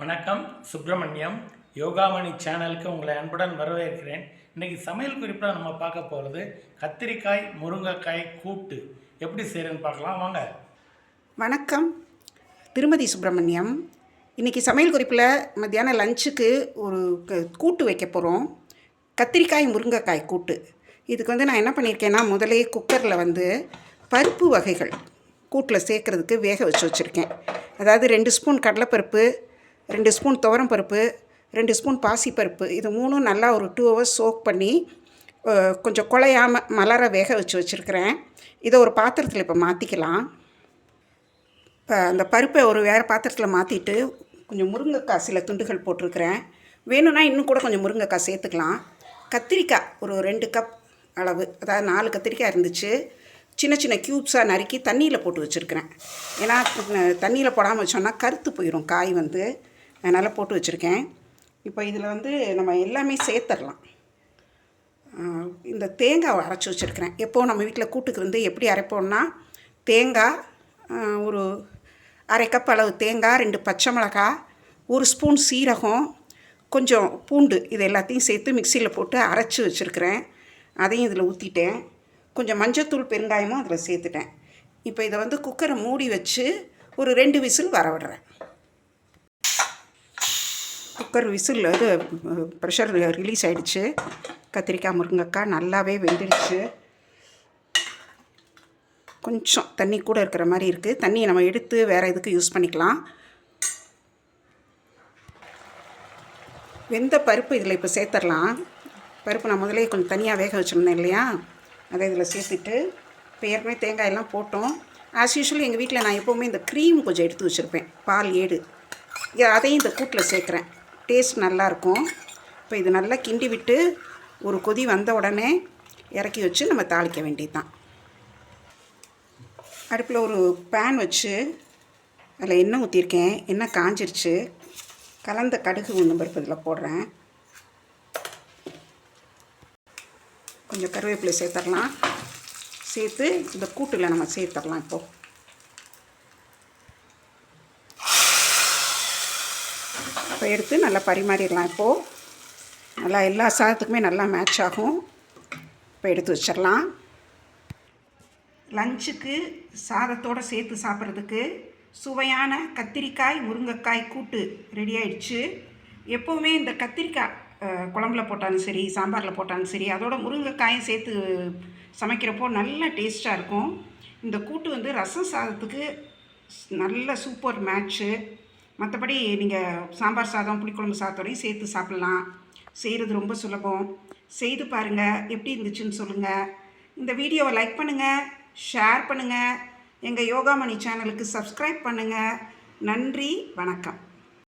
வணக்கம் சுப்பிரமணியம். யோகாமணி சேனலுக்கு உங்களை அன்புடன் வரவேற்கிறேன். இன்றைக்கி சமையல் குறிப்பில் நம்ம பார்க்க போகிறது கத்திரிக்காய் முருங்கைக்காய் கூட்டு. எப்படி செய்கிறேன்னு பார்க்கலாம். வாங்க. வணக்கம். திருமதி சுப்பிரமணியம். இன்றைக்கி சமையல் குறிப்பில் மத்தியானம் லஞ்சுக்கு ஒரு கூட்டு வைக்க போகிறோம் கத்திரிக்காய் முருங்கைக்காய் கூட்டு. இதுக்கு வந்து நான் என்ன பண்ணியிருக்கேன்னா முதலே குக்கரில் வந்து பருப்பு வகைகள் கூட்டில் சேர்க்குறதுக்கு வேக வச்சு வச்சுருக்கேன். அதாவது ரெண்டு ஸ்பூன் கடலைப்பருப்பு ரெண்டு ஸ்பூன் துவரம் பருப்பு ரெண்டு ஸ்பூன் பாசிப்பருப்பு இது மூணும் நல்லா ஒரு டூ ஹவர்ஸ் சோக் பண்ணி கொஞ்சம் குழையாமல் மலர வேக வச்சு வச்சுருக்கிறேன். இதை ஒரு பாத்திரத்தில் இப்போ மாற்றிக்கலாம் இப்போ அந்த பருப்பை ஒரு வேறு பாத்திரத்தில் மாற்றிட்டு கொஞ்சம் முருங்கைக்காய் சில துண்டுகள் போட்டிருக்கிறேன். வேணும்னா இன்னும் கூட கொஞ்சம் முருங்கைக்காய் சேர்த்துக்கலாம். கத்திரிக்காய் ஒரு ரெண்டு கப் அளவு அதாவது நாலு கத்திரிக்காய் இருந்துச்சு. சின்ன சின்ன க்யூப்ஸாக நறுக்கி தண்ணியில் போட்டு வச்சுருக்கிறேன். ஏன்னா தண்ணியில் போடாமல் வச்சோன்னா கருத்து போயிடும் காய் வந்து. அதனால் போட்டு வச்சுருக்கேன். இப்போ இதில் வந்து நம்ம எல்லாமே சேர்த்துடலாம் இந்த தேங்காவை அரைச்சி வச்சுருக்கிறேன். எப்போது நம்ம வீட்டில் கூட்டுக்கு வந்து எப்படி அரைப்போம்னா தேங்காய் ஒரு அரை கப் அளவு தேங்காய் ரெண்டு பச்சை மிளகாய் ஒரு ஸ்பூன் சீரகம் கொஞ்சம் பூண்டு இது எல்லாத்தையும் சேர்த்து மிக்சியில் போட்டு அரைச்சி வச்சுருக்கிறேன். அதையும் இதில் ஊற்றிட்டேன் கொஞ்சம் மஞ்சத்தூள் பெருங்காயமும் அதில் சேர்த்துட்டேன். இப்போ இதை வந்து குக்கரை மூடி வச்சு ஒரு ரெண்டு விசில் வர விடுறேன். குக்கர் விசில் அது ப்ரெஷர் ரிலீஸ் ஆகிடுச்சு கத்திரிக்காய் முருங்கைக்காய் நல்லாவே வெந்துடுச்சு கொஞ்சம் தண்ணி கூட இருக்கிற மாதிரி இருக்குது தண்ணியை நம்ம எடுத்து வேறு இதுக்கு யூஸ் பண்ணிக்கலாம். வெந்த பருப்பு இதில் இப்போ சேர்த்துடலாம் பருப்பு நான் முதலே கொஞ்சம் தனியாக வேக வச்சுருந்தேன் இல்லையா? அதை இதில் சேர்த்துட்டு இப்போ ஏற்கனவே தேங்காயெல்லாம் போட்டோம். ஆஸ் யூஷுவல் எங்கள் வீட்டில் நான் எப்போவுமே இந்த க்ரீம் கொஞ்சம் எடுத்து வச்சுருப்பேன். பால் ஏடு. அதையும் இந்த கூட்டில் சேர்க்குறேன். டேஸ்ட் நல்லாயிருக்கும். இப்போ இது நல்லா கிண்டி விட்டு ஒரு கொதி வந்த உடனே இறக்கி வச்சு நம்ம தாளிக்க வேண்டியது தான் அடுப்பில் ஒரு பேன் வச்சு அதில் எண்ணெய் ஊற்றிருக்கேன் எண்ணெய் காஞ்சிருச்சு. கலந்த கடுகு ஒன்று பருப்பு இதில் போடுறேன். கொஞ்சம் கருவேப்பிலை சேர்த்துடலாம். சேர்த்து இந்த கூட்டில் நம்ம சேர்த்துடலாம் இப்போது இப்போ எடுத்து நல்லா பரிமாறிடலாம். இப்போது நல்லா எல்லா சாதத்துக்குமே நல்லா மேட்ச் ஆகும். இப்போ எடுத்து வச்சிடலாம். லஞ்சுக்கு சாதத்தோடு சேர்த்து சாப்பிட்றதுக்கு சுவையான கத்திரிக்காய் முருங்கைக்காய் கூட்டு ரெடி ஆயிடுச்சு. எப்போவுமே இந்த கத்திரிக்காய் குழம்புல போட்டாலும் சரி சாம்பாரில் போட்டாலும் சரி அதோட முருங்கைக்காயும் சேர்த்து சமைக்கிறப்போ நல்ல டேஸ்ட்டாக இருக்கும். இந்த கூட்டு வந்து ரசம் சாதத்துக்கு நல்ல சூப்பர் மேட்ச்சு மற்றபடி நீங்கள் சாம்பார் சாதம் புளிக்குழம்பு சாதத்தோடையும் சேர்த்து சாப்பிட்லாம். செய்கிறது ரொம்ப சுலபம். செய்து பாருங்கள் எப்படி இருந்துச்சுன்னு சொல்லுங்கள் இந்த வீடியோவை லைக் பண்ணுங்கள் ஷேர் பண்ணுங்கள் எங்கள் யோகாமணி சேனலுக்கு சப்ஸ்கிரைப் பண்ணுங்கள் நன்றி வணக்கம்.